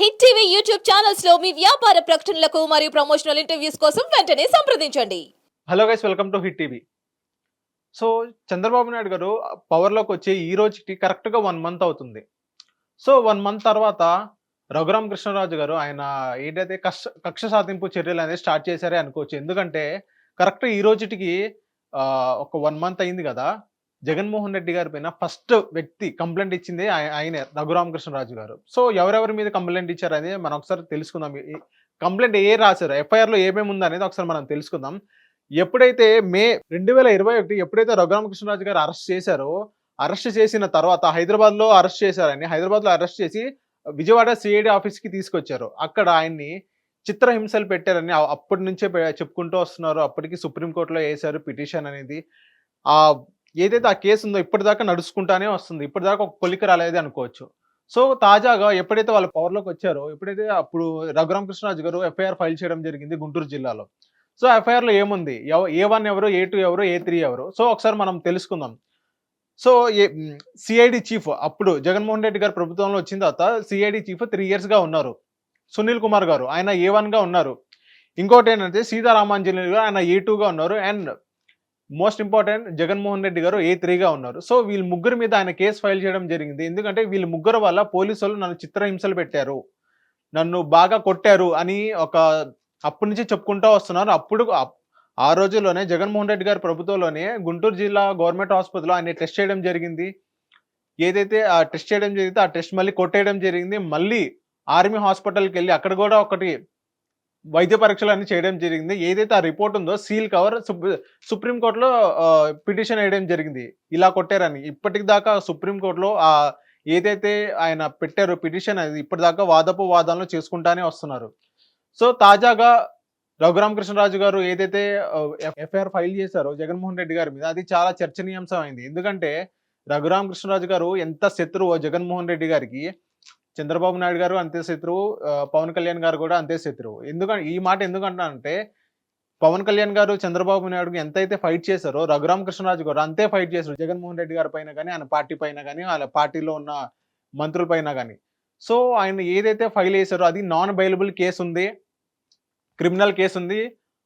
Hit TV YouTube ఛానల్స్లో మీ వ్యాపార ప్రకటనలకు మరియు ప్రమోషనల్ ఇంటర్వ్యూస్ కోసం వెంటనే సంప్రదించండి. Hello guys welcome to Hit TV. So Chandrababu Naidu గారు పవర్లోకి వచ్చి ఈ రోజుకి కరెక్ట్గా వన్ మంత్ అవుతుంది. సో వన్ మంత్ తర్వాత రఘురామ కృష్ణరాజు గారు ఆయన ఏంటైతే కక్ష కక్ష సాధింపు చర్యలు అనేది స్టార్ట్ చేశారే అనుకోవచ్చు. ఎందుకంటే కరెక్ట్ ఈ రోజుటికి ఒక వన్ మంత్ అయింది కదా. జగన్మోహన్ రెడ్డి గారి పైన ఫస్ట్ వ్యక్తి కంప్లైంట్ ఇచ్చింది ఆయ- ఆయనే రఘురామకృష్ణరాజు గారు. సో ఎవరెవరి మీద కంప్లైంట్ ఇచ్చారనేది మనం ఒకసారి తెలుసుకుందాం. కంప్లైంట్ ఏ రాశారు ఎఫ్ఐఆర్లో ఏమేమి ఉంది అనేది ఒకసారి మనం తెలుసుకుందాం. ఎప్పుడైతే మే రెండు వేల ఇరవై ఒకటి ఎప్పుడైతే రఘురామకృష్ణరాజు గారు అరెస్ట్ చేశారో అరెస్ట్ చేసిన తర్వాత హైదరాబాద్లో అరెస్ట్ చేశారని హైదరాబాద్లో అరెస్ట్ చేసి విజయవాడ సిఐడి ఆఫీస్కి తీసుకొచ్చారు. అక్కడ ఆయన్ని చిత్రహింసలు పెట్టారని అప్పటి నుంచే చెప్పుకుంటూ వస్తున్నారు. అప్పటికి సుప్రీంకోర్టులో వేశారు పిటిషన్ అనేది. ఆ ఏదైతే ఆ కేసు ఉందో ఇప్పటిదాకా నడుచుకుంటానే వస్తుంది. ఇప్పటిదాకా ఒక కొలిక రాలేదు అనుకోవచ్చు. సో తాజాగా ఎప్పుడైతే వాళ్ళ పవర్లోకి వచ్చారో ఎప్పుడైతే అప్పుడు రఘురామ కృష్ణరాజు గారు ఎఫ్ఐఆర్ ఫైల్ చేయడం జరిగింది గుంటూరు జిల్లాలో. సో ఎఫ్ఐఆర్లో ఏముంది? ఏ వన్ ఎవరు ఏ టూ ఎవరు ఏ త్రీ ఎవరు? సో ఒకసారి మనం తెలుసుకుందాం. సో ఏ సిఐడి చీఫ్ అప్పుడు జగన్మోహన్ రెడ్డి గారు ప్రభుత్వంలో వచ్చిన తర్వాత సిఐడి చీఫ్ త్రీ ఇయర్స్గా ఉన్నారు. సునీల్ కుమార్ గారు. ఆయన ఏ వన్గా ఉన్నారు. ఇంకోటి ఏంటంటే సీతారామాంజనేయులు గారు ఆయన ఏ టూగా ఉన్నారు. And most important Jaganmohan Reddy గారు ఏ త్రీగా ఉన్నారు. సో వీళ్ళ ముగ్గురు మీద ఆయన కేసు ఫైల్ చేయడం జరిగింది. ఎందుకంటే వీళ్ళ ముగ్గురు వల్ల పోలీసులు నన్ను చిత్రహింసలు పెట్టారు. నన్ను బాగా కొట్టారు అని ఒక అప్పటి నుంచి చెప్పుకుంటూ వస్తున్నారు. అప్పుడు ఆ రోజుల్లోనే జగన్మోహన్ రెడ్డి గారి ప్రభుత్వంలోనే గుంటూరు జిల్లా గవర్నమెంట్ హాస్పిటల్లో ఆయన టెస్ట్ చేయడం జరిగింది. ఏదైతే ఆ టెస్ట్ చేయడం జరిగితే ఆ టెస్ట్ మళ్ళీ కొట్టేయడం జరిగింది. మళ్ళీ ఆర్మీ హాస్పిటల్కి వెళ్ళి అక్కడ కూడా ఒకటి వైద్య పరీక్షలు అన్ని చేయడం జరిగింది. ఏదైతే ఆ రిపోర్ట్ ఉందో సీల్ కవర్ సుప్రీంకోర్టులో పిటిషన్ వేయడం జరిగింది. ఇలా కొట్టారని. ఇప్పటికి దాకా సుప్రీంకోర్టులో ఆ ఏదైతే ఆయన పెట్టారో పిటిషన్ అది ఇప్పటిదాకా వాదపు వాదనలు చేసుకుంటానే వస్తున్నారు. సో తాజాగా రఘురామకృష్ణరాజు గారు ఏదైతే ఎఫ్ఐఆర్ ఫైల్ చేశారో జగన్మోహన్ రెడ్డి గారి మీద అది చాలా చర్చనీయాంశం అయింది ఎందుకంటే రఘురామకృష్ణరాజు గారు ఎంత శత్రువో జగన్మోహన్ రెడ్డి గారికి చంద్రబాబు నాయుడు గారు అంతే శత్రువు పవన్ కళ్యాణ్ గారు కూడా అంతే శత్రువు. ఎందుకంటే ఈ మాట ఎందుకంటానంటే పవన్ కళ్యాణ్ గారు చంద్రబాబు నాయుడు ఎంతైతే ఫైట్ చేశారో రఘురామకృష్ణరాజు గారు అంతే ఫైట్ చేశారు. జగన్మోహన్ రెడ్డి గారి పైన కానీ ఆయన పార్టీ పైన కానీ వాళ్ళ పార్టీలో ఉన్న మంత్రుల పైన కానీ సో ఆయన ఏదైతే ఫైల్ చేశారో అది నాన్ అవైలబుల్ కేసు ఉంది. క్రిమినల్ కేసు ఉంది.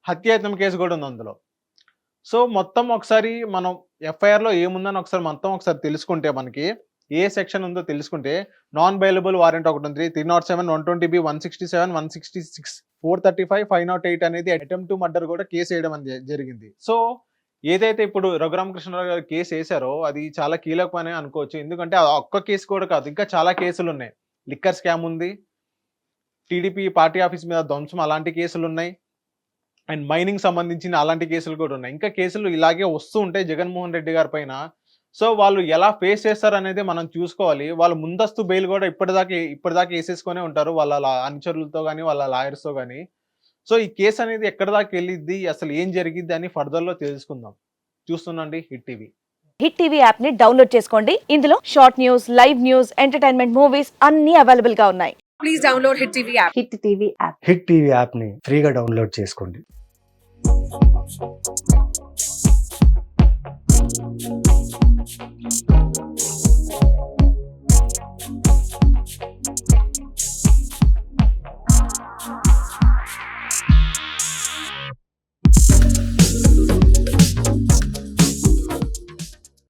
హత్యాయత్నం కేసు కూడా ఉంది అందులో. సో మొత్తం ఒకసారి మనం ఎఫ్ఐఆర్లో ఏముందని ఒకసారి మొత్తం ఒకసారి తెలుసుకుంటే మనకి ఏ సెక్షన్ ఉందో తెలుసుకుంటే నాన్ బైలబుల్ వారెంట్ ఒకటి ఉంది. Three naught seven one twenty B one sixty seven one sixty six four thirty five five naught eight అనేది అటెంప్ట్ టు మర్డర్ కూడా కేసు వేయడం అనేది జరిగింది. సో ఏదైతే ఇప్పుడు రఘురామకృష్ణరావు గారు కేసు వేశారో అది చాలా కీలకమని అనుకోవచ్చు. ఎందుకంటే ఒక్క కేసు కూడా కాదు ఇంకా చాలా కేసులు ఉన్నాయి. లిక్కర్ స్కామ్ ఉంది. టీడీపీ పార్టీ ఆఫీస్ మీద ధ్వంసం అలాంటి కేసులు ఉన్నాయి. అండ్ మైనింగ్ సంబంధించిన అలాంటి కేసులు కూడా ఉన్నాయి. ఇంకా కేసులు ఇలాగే వస్తూ ఉంటాయి జగన్మోహన్ రెడ్డి గారి పైన సో వాళ్ళు ఎలా ఫేస్ చేస్తారు అనేది మనం చూసుకోవాలి. వాళ్ళు ముందస్తు బెయిల్ కూడా ఇప్పటిదాకా ఇప్పటిదాకా వేసేసుకొని ఉంటారు. వాళ్ళ లా- అనుచరులతో కానీ వాళ్ళ లాయర్స్తో కానీ సో ఈ కేసు అనేది ఎక్కడి దాకా వెళ్ళిద్ది అసలు ఏం జరిగిద్ది అని ఫర్దర్లో తెలుసుకుందాం. చూస్తుండండి హిట్ టీవీ హిట్ టీవీ యాప్ని డౌన్లోడ్ చేసుకోండి. ఇందులో short news live news entertainment movies అన్ని అవైలబుల్గా ఉన్నాయి. Please download Hit TV app. Hit TV app Hit TV యాప్ని ఫ్రీగా డౌన్లోడ్ చేసుకోండి.